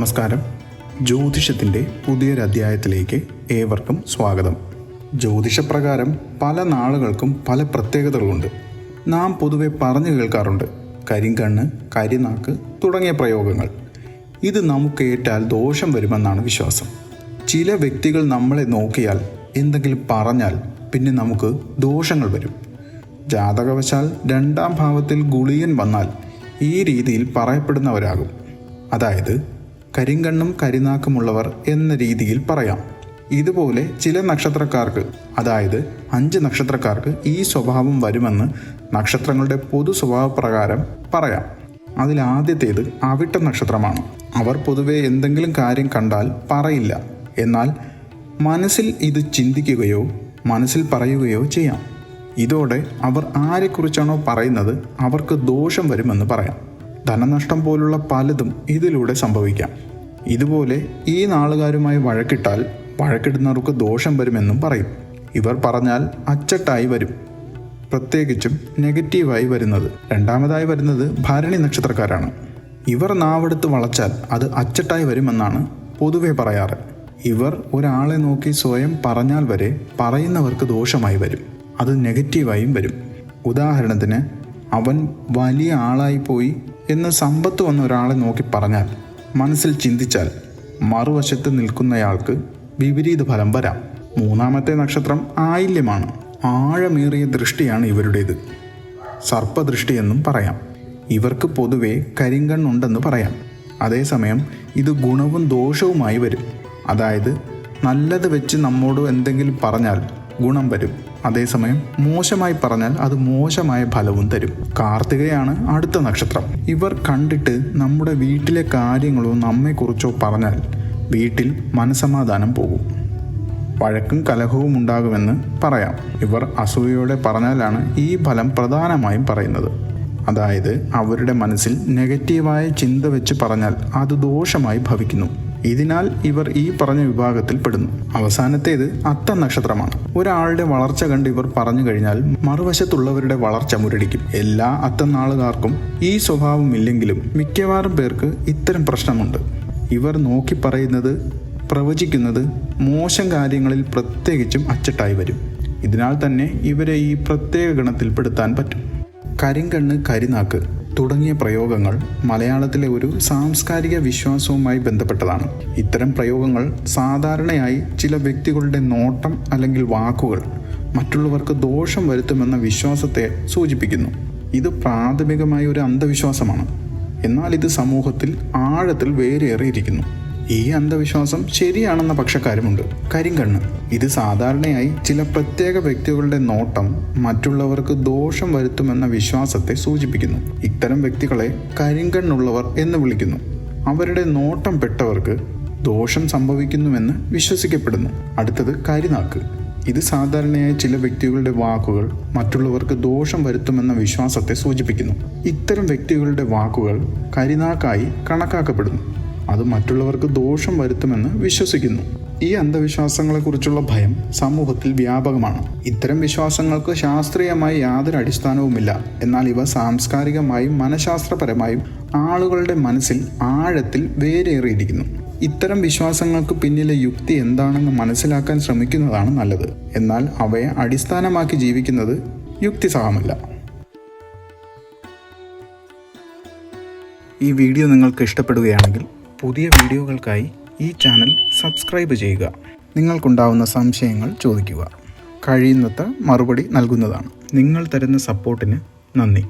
നമസ്കാരം. ജ്യോതിഷത്തിന്റെ പുതിയൊരധ്യായത്തിലേക്ക് ഏവർക്കും സ്വാഗതം. ജ്യോതിഷപ്രകാരം പല നാളുകൾക്കും പല പ്രത്യേകതകളുണ്ട്. നാം പൊതുവെ പറഞ്ഞു കേൾക്കാറുണ്ട് കരിങ്കണ്ണ് കരിനാക്ക് തുടങ്ങിയ പ്രയോഗങ്ങൾ. ഇത് നമുക്ക് ഏറ്റാൽ ദോഷം വരുമെന്നാണ് വിശ്വാസം. ചില വ്യക്തികൾ നമ്മളെ നോക്കിയാൽ എന്തെങ്കിലും പറഞ്ഞാൽ പിന്നെ നമുക്ക് ദോഷങ്ങൾ വരും. ജാതകവശാൽ രണ്ടാം ഭാവത്തിൽ ഗുളിയൻ വന്നാൽ ഈ രീതിയിൽ പറയപ്പെടുന്നവരാകും. അതായത് കരിങ്കണ്ണും കരിനാക്കുമുള്ളവർ എന്ന രീതിയിൽ പറയാം. ഇതുപോലെ ചില നക്ഷത്രക്കാർക്ക് അതായത് അഞ്ച് നക്ഷത്രക്കാർക്ക് ഈ സ്വഭാവം വരുമെന്ന് നക്ഷത്രങ്ങളുടെ പൊതു സ്വഭാവപ്രകാരം പറയാം. അതിൽ ആദ്യത്തേത് അവിട്ട നക്ഷത്രമാണ്. അവർ പൊതുവെ എന്തെങ്കിലും കാര്യം കണ്ടാൽ പറയില്ല. എന്നാൽ മനസ്സിൽ ഇത് ചിന്തിക്കുകയോ മനസ്സിൽ പറയുകയോ ചെയ്യാം. ഇതോടെ അവർ ആരെക്കുറിച്ചാണോ പറയുന്നത് അവർക്ക് ദോഷം വരുമെന്ന് പറയാം. ധനനഷ്ടം പോലുള്ള പലതും ഇതിലൂടെ സംഭവിക്കാം. ഇതുപോലെ ഈ നാളുകാരുമായി വഴക്കിട്ടാൽ വഴക്കിടുന്നവർക്ക് ദോഷം വരുമെന്നും പറയും. ഇവർ പറഞ്ഞാൽ അച്ചട്ടായി വരും. പ്രത്യേകിച്ചും നെഗറ്റീവായി വരുന്നത്. രണ്ടാമതായി വരുന്നത് ഭരണി നക്ഷത്രക്കാരാണ്. ഇവർ നാവെടുത്ത് വളച്ചാൽ അത് അച്ചട്ടായി വരുമെന്നാണ് പൊതുവെ പറയാറ്. ഇവർ ഒരാളെ നോക്കി സ്വയം പറഞ്ഞാൽ വരെ പറയുന്നവർക്ക് ദോഷമായി വരും. അത് നെഗറ്റീവായും വരും. ഉദാഹരണത്തിന് അവൻ വലിയ ആളായി പോയി എന്ന് സമ്പത്ത് വന്ന ഒരാളെ നോക്കി പറഞ്ഞാൽ മനസ്സിൽ ചിന്തിച്ചാൽ മറുവശത്ത് നിൽക്കുന്നയാൾക്ക് വിപരീത ഫലം വരാം. മൂന്നാമത്തെ നക്ഷത്രം ആയില്യമാണ്. ആഴമേറിയ ദൃഷ്ടിയാണ് ഇവരുടേത്. സർപ്പദൃഷ്ടി എന്നും പറയാം. ഇവർക്ക് പൊതുവെ കരിങ്കണ്ണുണ്ടെന്ന് പറയാം. അതേസമയം ഇത് ഗുണവും ദോഷവുമായി വരും. അതായത് നല്ലത് വെച്ച് നമ്മോട് എന്തെങ്കിലും പറഞ്ഞാൽ ഗുണം വരും. അതേസമയം മോശമായി പറഞ്ഞാൽ അത് മോശമായ ഫലവും തരും. കാർത്തികയാണ് അടുത്ത നക്ഷത്രം. ഇവർ കണ്ടിട്ട് നമ്മുടെ വീട്ടിലെ കാര്യങ്ങളോ നമ്മെക്കുറിച്ചോ പറഞ്ഞാൽ വീട്ടിൽ മനസമാധാനം പോകും. വഴക്കും കലഹവും ഉണ്ടാകുമെന്ന് പറയാം. ഇവർ അസൂയയോടെ പറഞ്ഞാലാണ് ഈ ഫലം പ്രധാനമായും പറയുന്നത്. അതായത് അവരുടെ മനസ്സിൽ നെഗറ്റീവായ ചിന്ത വെച്ച് പറഞ്ഞാൽ അത് ദോഷമായി ഭവിക്കുന്നു. ഇതിനാൽ ഇവർ ഈ പറഞ്ഞ വിഭാഗത്തിൽ പെടുന്നു. അവസാനത്തേത് അത്ത നക്ഷത്രമാണ്. ഒരാളുടെ വളർച്ച കണ്ട് ഇവർ പറഞ്ഞു കഴിഞ്ഞാൽ മറുവശത്തുള്ളവരുടെ വളർച്ച മുരടിക്കും. എല്ലാ അത്തനാളുകാർക്കും ഈ സ്വഭാവമില്ലെങ്കിലും മിക്കവാറും പേർക്ക് ഇത്തരം പ്രശ്നമുണ്ട്. ഇവർ നോക്കി പറയുന്നത് പ്രവചിക്കുന്നത് മോശം കാര്യങ്ങളിൽ പ്രത്യേകിച്ചും അച്ചട്ടായി വരും. ഇതിനാൽ തന്നെ ഇവരെ ഈ പ്രത്യേക ഗണത്തിൽപ്പെടുത്താൻ പറ്റും. കരിങ്കണ്ണ് കരിനാക്ക്. തുടങ്ങിയ പ്രയോഗങ്ങൾ മലയാളത്തിലെ ഒരു സാംസ്കാരിക വിശ്വാസവുമായി ബന്ധപ്പെട്ടതാണ്. ഇത്തരം പ്രയോഗങ്ങൾ സാധാരണയായി ചില വ്യക്തികളുടെ നോട്ടം അല്ലെങ്കിൽ വാക്കുകൾ മറ്റുള്ളവർക്ക് ദോഷം വരുത്തുമെന്ന വിശ്വാസത്തെ സൂചിപ്പിക്കുന്നു. ഇത് പ്രാഥമികമായ ഒരു അന്ധവിശ്വാസമാണ്. എന്നാൽ ഇത് സമൂഹത്തിൽ ആഴത്തിൽ വേരേറിയിരിക്കുന്നു. ഈ അന്ധവിശ്വാസം ശരിയാണെന്ന പക്ഷക്കാരുമുണ്ട്. കരിങ്കണ്ണ്. ഇത് സാധാരണയായി ചില പ്രത്യേക വ്യക്തികളുടെ നോട്ടം മറ്റുള്ളവർക്ക് ദോഷം വരുത്തുമെന്ന വിശ്വാസത്തെ സൂചിപ്പിക്കുന്നു. ഇത്തരം വ്യക്തികളെ കരിങ്കണ്ണുള്ളവർ എന്ന് വിളിക്കുന്നു. അവരുടെ നോട്ടം പെട്ടവർക്ക് ദോഷം സംഭവിക്കുന്നുവെന്ന് വിശ്വസിക്കപ്പെടുന്നു. അടുത്തത് കരിനാക്ക്. ഇത് സാധാരണയായി ചില വ്യക്തികളുടെ വാക്കുകൾ മറ്റുള്ളവർക്ക് ദോഷം വരുത്തുമെന്ന വിശ്വാസത്തെ സൂചിപ്പിക്കുന്നു. ഇത്തരം വ്യക്തികളുടെ വാക്കുകൾ കരിനാക്കായി കണക്കാക്കപ്പെടുന്നു. അത് മറ്റുള്ളവർക്ക് ദോഷം വരുത്തുമെന്ന് വിശ്വസിക്കുന്നു. ഈ അന്ധവിശ്വാസങ്ങളെക്കുറിച്ചുള്ള ഭയം സമൂഹത്തിൽ വ്യാപകമാണ്. ഇത്തരം വിശ്വാസങ്ങൾക്ക് ശാസ്ത്രീയമായി യാതൊരു അടിസ്ഥാനവുമില്ല. എന്നാൽ ഇവ സാംസ്കാരികമായും മനഃശാസ്ത്രപരമായും ആളുകളുടെ മനസ്സിൽ ആഴത്തിൽ വേരേറിയിരിക്കുന്നു. ഇത്തരം വിശ്വാസങ്ങൾക്ക് പിന്നിലെ യുക്തി എന്താണെന്ന് മനസ്സിലാക്കാൻ ശ്രമിക്കുന്നതാണ് നല്ലത്. എന്നാൽ അവയെ അടിസ്ഥാനമാക്കി ജീവിക്കുന്നത് യുക്തിസഹമല്ല. ഈ വീഡിയോ നിങ്ങൾക്ക് ഇഷ്ടപ്പെടുകയാണെങ്കിൽ പുതിയ വീഡിയോകൾക്കായി ഈ ചാനൽ സബ്സ്ക്രൈബ് ചെയ്യുക. നിങ്ങൾക്കുണ്ടാവുന്ന സംശയങ്ങൾ ചോദിക്കുക. കഴിയുന്നത്ര മറുപടി നൽകുന്നതാണ്. നിങ്ങൾ തരുന്ന സപ്പോർട്ടിന് നന്ദി.